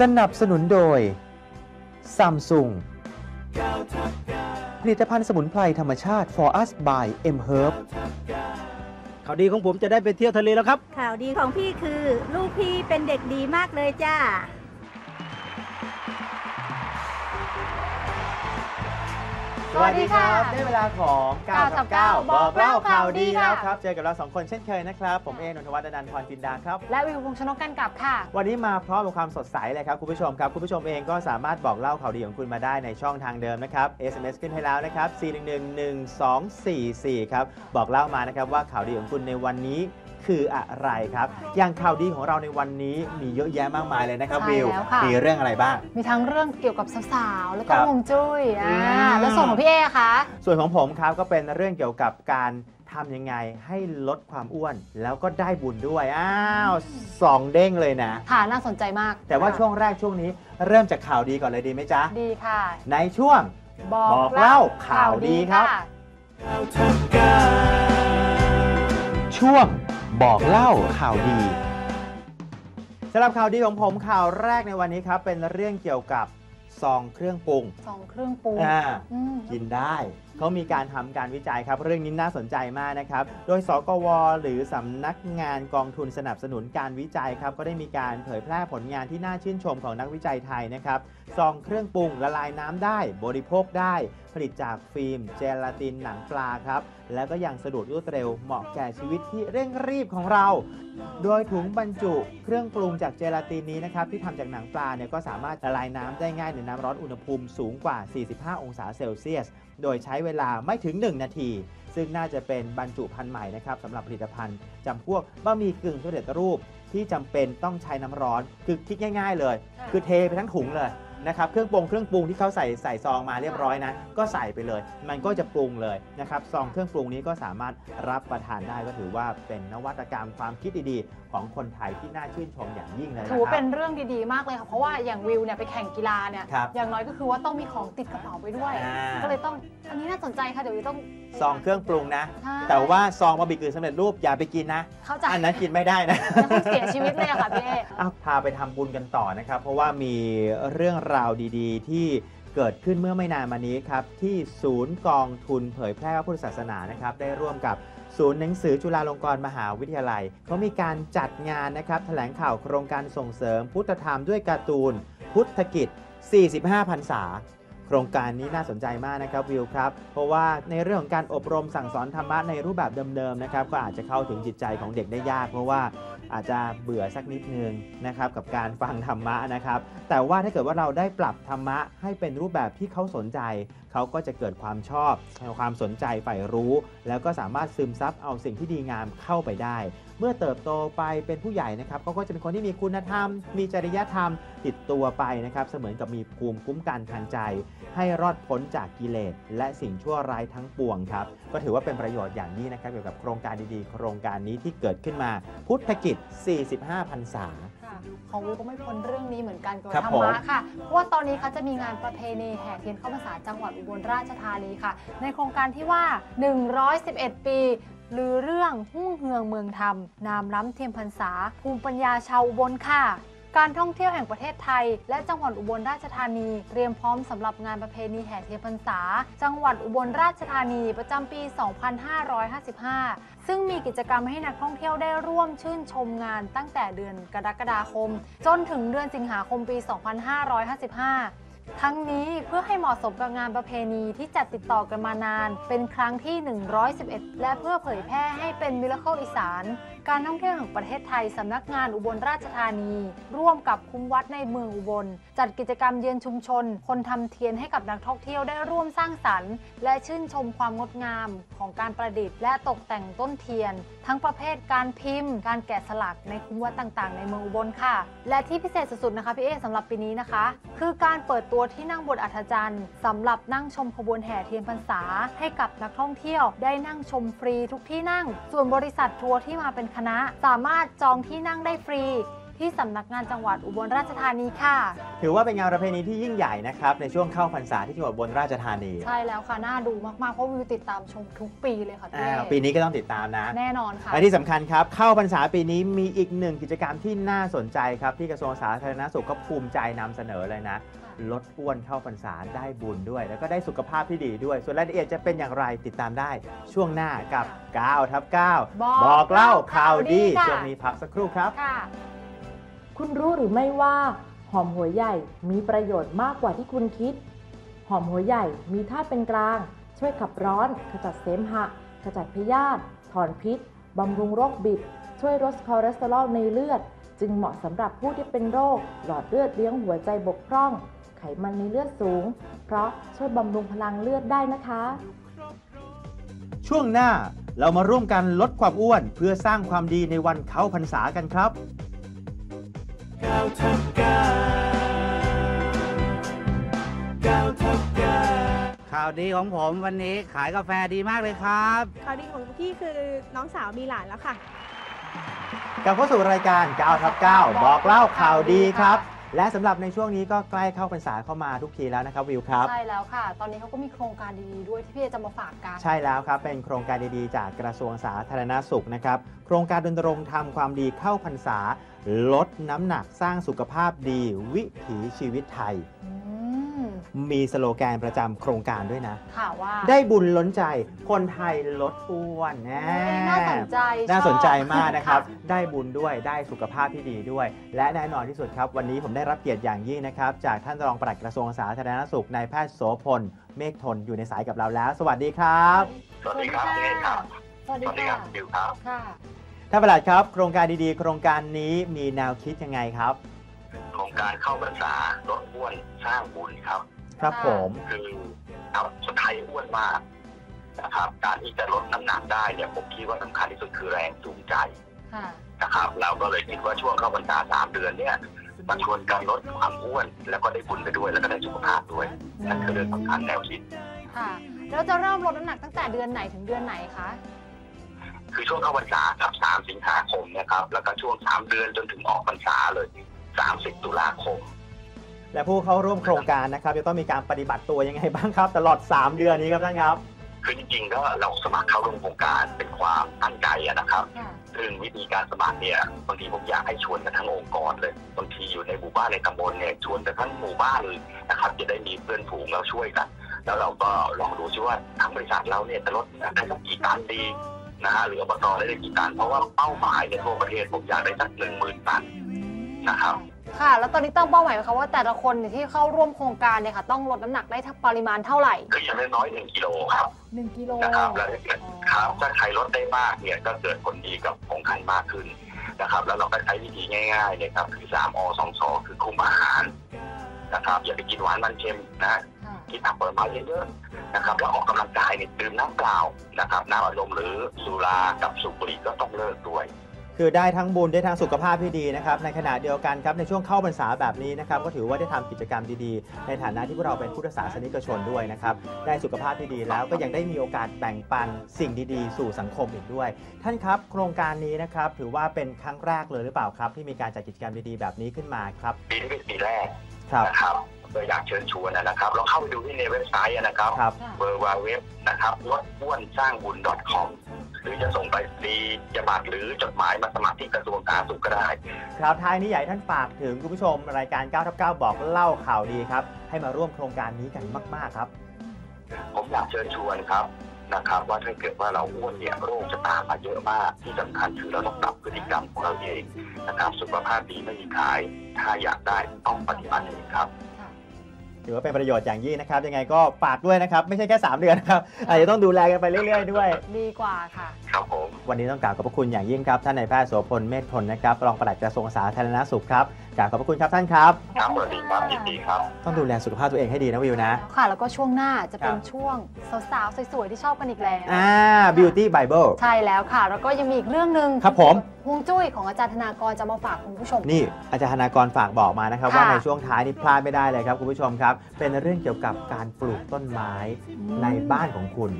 สนับสนุนโดยซัมซุงก้าวทับก้าวผลิตภัณฑ์สมุนไพรธรรมชาติ for us by M Herb ข่าวดีของผมจะได้ไปเที่ยวทะเลแล้วครับ ข่าวดีของพี่คือ ลูกพี่เป็นเด็กดีมากเลยจ้า สวัสดีครับ ได้เวลาของ9กับ9บอกเล่าข่าวดีแล้วค่ะครับ เจอกับเราสองคนเช่นเคยนะครับ ผมเอนนทวัฒน์อนันต์พรจินดาครับ และวิววงศ์ชนกกันกลับค่ะ วันนี้มาพร้อมกับความสดใสเลยครับ คุณผู้ชมครับ คุณผู้ชมเองก็สามารถบอกเล่าข่าวดีของคุณมาได้ในช่องทางเดิมนะครับ SMS ขึ้นให้แล้วนะครับ 4111244 ครับ บอกเล่ามานะครับว่าข่าวดีของคุณในวันนี้ คืออะไรครับ อย่างข่าวดีของเราในวันนี้มีเยอะแยะมากมายเลยนะครับใช่วิวแล้วค่ะ มีเรื่องอะไรบ้าง มีทั้งเรื่องเกี่ยวกับสาวๆ แล้วก็ครับฮวงจุ้ยอ่าอืม แล้วส่วนของพี่เอคะ ส่วนของผมครับก็เป็นเรื่องเกี่ยวกับการทำยังไงให้ลดความอ้วน แล้วก็ได้บุญด้วย อ้าวสองเด้งเลยนะ ค่ะน่าสนใจมากแต่ว่าค่ะช่วงแรกช่วงนี้เริ่มจากข่าวดีก่อนเลยดีไหมจ๊ะ ดีค่ะ ในช่วง บอกเล่าข่าวดีครับะก้าวทับก้าวช่วง บอกเล่าข่าวดีสำหรับข่าวดีของผมข่าวแรกในวันนี้ครับ เป็นเรื่องเกี่ยวกับซองเครื่องปรุงซองเครื่องปรุงอ่าอืมกินได้เขามีการทำการวิจัยครับ เรื่องนี้น่าสนใจมากนะครับ โดยสกว หรือสำนักงานกองทุนสนับสนุนการวิจัยครับ ก็ได้มีการเผยแพร่ผลงานที่น่าชื่นชมของนักวิจัยไทยนะครับซองเครื่องปรุงละลายน้ำได้ บริโภคได้ ผลิตจากฟิล์ม เจลาตินหนังปลาครับ แล้วก็ยังสะดวกรวดเร็วเหมาะแก่ชีวิตที่เร่งรีบของเรา โดยถุงบรรจุเครื่องปรุงจากเจลาตินนี้นะครับที่ทำจากหนังปลาเนี่ยก็สามารถละลายน้ำได้ง่ายในน้ำร้อนอุณหภูมิสูงกว่า 45 องศาเซลเซียสโดยใช้เวลาไม่ถึง 1 นาที ซึ่งน่าจะเป็นบรรจุภัณฑ์ใหม่นะครับสำหรับผลิตภัณฑ์จำพวกบะหมี่กึ่งสำเร็จรูปที่จำเป็นต้องใช้น้ำร้อน คือคิดง่าย ๆ เลย คือเทไปทั้งถุงเลย นะครับเครื่องปรุงเครื่องปรุงที่เขาใส่ใส่ซองมาเรียบร้อยนะก็ใส่ไปเลย มันก็จะปรุงเลยนะครับซองเครื่องปรุงนี้ก็สามารถรับประทานได้ก็ถือว่าเป็นนวัตกรรมความคิดดีๆ ของคนไทยที่น่าชื่นชมอย่างยิ่งเลยนะคถือว่ารัเป็นบเรื่องดีๆ มากเลยค่ะ เพราะว่าอย่างวิวเนี่ยไปแข่งกีฬาเนี่ย ครับอย่างน้อยก็คือว่าต้องมีของติดกระเป๋าไปด้วย อ่า ก็เลยต้อง อันนี้น่าสนใจค่ะ เดี๋ยววิวต้องซองเครื่องปรุงนะ ใช่แต่ว่าซองบะหมี่กึ่งสำเร็จรูปอย่าไปกินนะ เข้าใจอันนั้นกินไม่ได้นะยังคงเสียชีวิตเลยอะค่ะพี่เอเอาพาไปทำบุญกันต่อนะครับ เพราะว่ามีเรื่องราวดีๆ ที่เกิดขึ้นเมื่อไม่นานมานี้ครับ ที่ศูนย์กองทุนเผยแพร่พระพุทธศาสนานะครับ ได้ร่วมกับศูนย์หนังสือจุฬาลงกรณ์มหาวิทยาลัย เขามีการจัดงานนะครับแถลงข่าวโครงการส่งเสริมพุทธธรรมด้วยการ์ตูน พุทธกิจ 45พรรษา โครงการนี้น่าสนใจมากนะครับวิวครับ เพราะว่าในเรื่องของการอบรมสั่งสอนธรรมะในรูปแบบเดิมๆนะครับก็อาจจะเข้าถึงจิตใจของเด็กได้ยาก เพราะว่าอาจจะเบื่อสักนิดนึงนะครับกับการฟังธรรมะนะครับ แต่ว่าถ้าเกิดว่าเราได้ปรับธรรมะให้เป็นรูปแบบที่เขาสนใจ เขาก็จะเกิดความชอบความสนใจใฝ่รู้ แล้วก็สามารถซึมซับเอาสิ่งที่ดีงามเข้าไปได้เมื่อเติบโตไปเป็นผู้ใหญ่นะครับเขาก็จะเป็นคนที่มีคุณธรรม มีจริยธรรมติดตัวไปนะครับเสมือนกับมีภูมิคุ้มกันทางใจ ให้รอดพ้นจากกิเลส และสิ่งชั่วร้ายทั้งปวงครับก็ถือว่าเป็นประโยชน์อย่างนี้นะครับเกี่ยวกับโครงการดีๆ โครงการนี้ที่เกิดขึ้นมา พุทธกิจ 45พรรษาค่ะของวิวก็ไม่พ้นเรื่องนี้เหมือนกันเกี่ยวครักับบธรผมรมะค่ะ เพราะว่าตอนนี้เขาจะมีงานประเพณีแห่เทียนเข้าพรรษาจังหวัดอุบลราชธานีค่ะ ในโครงการที่ว่า 111 ปี หรือเรื่องหุ้งเฮืองเมืองธรรม นามล้ำเทียมพรรษา ภูมิปัญญาชาวอุบลค่ะ การท่องเที่ยวแห่งประเทศไทย และจังหวัดอุบลราชธานี เตรียมพร้อมสำหรับงานประเพณีแห่เทียนพรรษา จังหวัดอุบลราชธานีประจำปี 2555 ซึ่งมีกิจกรรมให้นักท่องเที่ยวได้ร่วมชื่นชมงานตั้งแต่เดือนกรกฎาคม จนถึงเดือนสิงหาคมปี 2555 ทั้งนี้เพื่อให้เหมาะสมกับงานประเพณีที่จัดติดต่อกันมานาน เป็นครั้งที่ 111 และเพื่อเผยแพร่ให้เป็นมิราเคิลอีสาน การท่องเที่ยวแห่งประเทศไทยสำนักงานอุบลราชธานี ร่วมกับคุ้มวัดในเมืองอุบล จัดกิจกรรมเยือนชุมชน คนทำเทียนให้กับนักท่องเที่ยวได้ร่วมสร้างสรรค์ และชื่นชมความงดงามของการประดิษฐ์และตกแต่งต้นเทียน ทั้งประเภทการพิมพ์ การแกะสลักในคุ้มวัดต่างๆ ในเมืองอุบลค่ะ และที่พิเศษสุดๆนะคะพี่เอสำหรับปีนี้นะคะ คือการเปิดตัวที่นั่งบนอัฐจันทร์สำหรับนั่งชมขบวนแห่เทียนพรรษา ให้กับนักท่องเที่ยว ได้นั่งชมฟรีทุกที่นั่ง ส่วนบริษัททัวร์ที่มาเป็นคณะ สามารถจองที่นั่งได้ฟรี ที่สำนักงานจังหวัดอุบลราชธานีค่ะ ถือว่าเป็นงานประเพณีที่ยิ่งใหญ่นะครับในช่วงเข้าพรรษาที่จังหวัดอุบลราชธานี ใช่แล้วค่ะ น่าดูมาก ๆ เพราะวิวติดตามชมทุกปีเลยค่ะพี่อ่าเอปีนี้ก็ต้องติดตามนะ แน่นอนค่ะ และที่สำคัญครับ เข้าพรรษาปีนี้มีอีกหนึ่งกิจกรรมที่น่าสนใจครับ ที่กระทรวงสาธารณสุขก็ภูมิใจนำเสนอเลยนะ ลดอ้วนเข้าพรรษาได้บุญด้วย แล้วก็ได้สุขภาพที่ดีด้วย ส่วนรายละเอียดจะเป็นอย่างไรติดตามได้ช่วงหน้ากับ9ทับ9บอกบอกเล่าข่าวดีค่ะช่วงนี้พักสักครู่ครับ ค่ะ คุณรู้หรือไม่ว่า หอมหัวใหญ่มีประโยชน์มากกว่าที่คุณคิด หอมหัวใหญ่มีธาตุเป็นกลาง ช่วยขับร้อน ขจัดเสมหะ ขจัดพยาธิถอนพิษบำรุงโรคบิด ช่วยลดคอเลสเตอรอลในเลือด จึงเหมาะสำหรับผู้ที่เป็นโรค หลอดเลือดเลี้ยงหัวใจบกพร่อง ไขมันในเลือดสูง เพราะช่วยบำรุงพลังเลือดได้นะคะ ช่วงหน้าเรามาร่วมกันลดความอ้วนเพื่อสร้างความดีในวันเข้าพรรษากันครับาวทับก้าวก้าวทับก้าวข่าวดีของผมวันนี้ขายกาแฟดีมากเลยครับข่าวดีของพี่คือน้องสาวมีหลานแล้วค่ะ กลับเข้าสู่รายการ9ทับ9บอกเล่าข่าวดีครับ และสำหรับในช่วงนี้ก็ใกล้เข้าพรรษาเข้ามาทุกทีแล้วนะครับวิวครับ ใช่แล้วค่ะ ตอนนี้เขาก็มีโครงการดีๆด้วยที่พี่เอจะมาฝากกัน ใช่แล้วครับ เป็นโครงการดีๆ จากกระทรวงสาธารณสุขนะครับ โครงการรณรงค์ทำความดีเข้าพรรษา ลดน้ำหนักสร้างสุขภาพดีวิถีชีวิตไทยอืมมีสโลแกนประจำโครงการด้วยนะ ค่ะว่า ได้บุญล้นใจคนไทยลดอ้วนแน่เฮ้ยน่าสนใจน่าสนใจชอบมากนะครับ ได้บุญด้วยได้สุขภาพที่ดีด้วย และแน่นอนที่สุดครับ วันนี้ผมได้รับเกียรติอย่างยิ่งนะครับ จากท่านรองปลัดกระทรวงสาธารณสุขนายแพทย์โสพล เมฆทนอยู่ในสายกับเราแล้ว สวัสดีครับ สวัสดีครับพี่เอครับสวัสดีค่ะดิวครับค่ะ ท่านปลัดครับ โครงการดีๆ โครงการนี้มีแนวคิดยังไงครับ โครงการเข้าพรรษาลดอ้วนสร้างบุญครับ ครับค่ะผมคือครับคนไทยอ้วนมากนะครับ การที่จะลดน้ำหนักได้เนี่ยผมคิดว่าสำคัญที่สุดคือแรงจูงใจค่ะนะครับ เราก็เลยคิดว่าช่วงเข้าพรรษาสามเดือนเนี่ยมาชวนกันลดความอ้วน แล้วก็ได้บุญไปด้วยแล้วก็ได้สุขภาพด้วยนั่นคือเรื่องสำคัญแนวคิดค่ะแล้วจะเริ่มลดน้ำหนักตั้งแต่เดือนไหนถึงเดือนไหนคะ คือช่วงเข้าพรรษาครับสามสิงหาคมนะครับ แล้วก็ช่วงสามเดือนจนถึงออกพรรษาเลยสามสิบตุลาคม และผู้เข้าร่วมโครงการนะครับจะต้องมีการปฏิบัติตัวยังไงบ้างครับ ตลอด 3 เดือนนี้ครับท่านครับ คือจริงๆก็เราสมัครเข้าร่วมโครงการเป็นความตั้งใจอะนะครับค่ะซึ่งวิธีการสมัครเนี่ยบางทีผมอยากให้ชวนกันทั้งองค์กรเลยบางทีอยู่ในหมู่บ้านในตำบลเนี่ยชวนกันทั้งหมู่บ้านเลยนะครับ จะได้มีเพื่อนฝูงเราช่วยกัน แล้วเราก็ลองดูซิว่าทั้งบริษัทเราเนี่ยจะลดได้สักกี่ตันดี นะฮะหรืออบตได้ได้กี่ตันเพราะว่าเป้าหมายในทั่วประเทศผมอยากได้สักหนึ่งหมื่นตันนะครับ ค่ะ แล้วตอนนี้ตั้งเป้าหมายไหมคะว่าแต่ละคนเนี่ยที่เข้าร่วมโครงการเนี่ยค่ะ ต้องลดน้ำหนักได้ทั้งปริมาณเท่าไหร่คืออย่างน้อยๆหนึ่งกิโลครับ1กิโลนะครับแล้วถ้าเกิดครับถ้าใครลดได้มากเนี่ยก็เกิดผลดีกับองค์ท่านมากขึ้นนะครับ แล้วเราก็ใช้วิธีง่ายๆเนี่ยครับคือ3อ2สคือคุมอาหารนะครับ อย่าไปกินหวานมันเค็มนะค่ะ กินผักผลไม้เยอะๆนะครับแล้วออกกำลังกายเนี่ยดื่มน้ำเปล่านะครับน้ำอัดลมหรือสุรากับสูบบุหรี่ก็ต้องเลิกด้วยคือได้ทั้งบุญได้ทั้งสุขภาพที่ดีนะครับในขณะเดียวกันครับในช่วงเข้าพรรษาแบบนี้นะครับก็ถือว่าได้ทำกิจกรรมดีๆ ในฐานะที่พวกเราเป็นพุทธศาสนิกชนด้วยนะครับได้สุขภาพที่ดีแล้วก็ยังได้มีโอกาสแบ่งปันสิ่งดีๆ สู่สังคมอีกด้วย ท่านครับ โครงการนี้นะครับถือว่าเป็นครั้งแรกเลยหรือเปล่าครับ ที่มีการจัดกิจกรรมดีๆแบบนี้ขึ้นมาครับปีนี้เป็นปีแรกครับนะครับก็ อยากเชิญชวนนะครับเราเข้าไปดูที่ในเว็บไซต์นะครับครับเวอร์วาเว็บนะครับลดอ้วนสร้างบุญ .com หรือจะส่งไปรียบัตรหรือจดหมายมาสมัครที่กระทรวงสาธารณสุขก็ได้ครับท้ายนี้อยากให้ท่านฝากถึงคุณผู้ชมรายการ9ทับ9บอกเล่าข่าวดีครับ ให้มาร่วมโครงการนี้กันมาก ๆครับ ผมอยากเชิญชวนครับนะครับว่าถ้าเกิดว่าเราอ้วนเนี่ยโรคจะตามมาเยอะมาก ที่สำคัญคือเราต้องปรับพฤติกรรมของเราเองนะครับสุขภาพดีไม่มีขาย ถ้าอยากได้ต้องปฏิบัติเองครับ ถือว่าเป็นประโยชน์อย่างยิ่งนะครับ ยังไงก็ฝากด้วยนะครับ ไม่ใช่แค่ 3 เดือนนะครับอาจจะต้องดูแลกันไปเรื่อย ๆ ด้วย ดีกว่าค่ะ ครับผม วันนี้ต้องกราบขอบพระคุณอย่างยิ่งครับ ท่านนายแพทย์โสพลเมธทนนะครับรองปลัดกระทรวงสาธารณสุขครับกราบขอบพระคุณครับท่านครับ ครับสวัสดีครับยินดีครับ ต้องดูแลสุขภาพตัวเองให้ดีนะวิวนะ ค่ะ แล้วก็ช่วงหน้าจะเป็นครับช่วงสาวๆสวยๆที่ชอบกันอีกแล้วอ่า beauty bible ใช่แล้วค่ะ แล้วก็ยังมีอีกเรื่องหนึ่งครับผม ฮวงจุ้ยของอาจารย์ธนากรจะมาฝากคุณผู้ชม นี่อาจารย์ธนากรฝากบอกมานะครับว่าในช่วงท้ายนี้พลาดไม่ได้เลยครับคุณผู้ชมครับ เป็นเรื่องเกี่ยวกับการปลูกต้นไม้ในบ้านของคุณ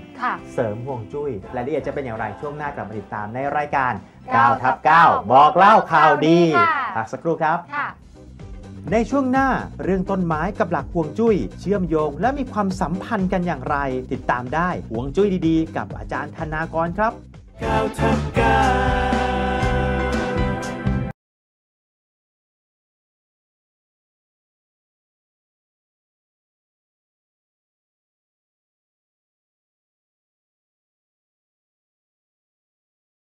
เสริมฮวงจุ้ยรายละเอียดจะเป็นอย่างไรช่วงหน้ากลับมาติดตามในรายการ9ทับ9บอกเล่าข่าวดีข่าพักสักครู่ครับในช่วงหน้าเรื่องต้นไม้กับหลักฮวงจุ้ย เชื่อมโยงและมีความสัมพันธ์กันอย่างไร ติดตามได้ฮวงจุ้ยดีๆ กับอาจารย์ธนากรครับ 9ทับ9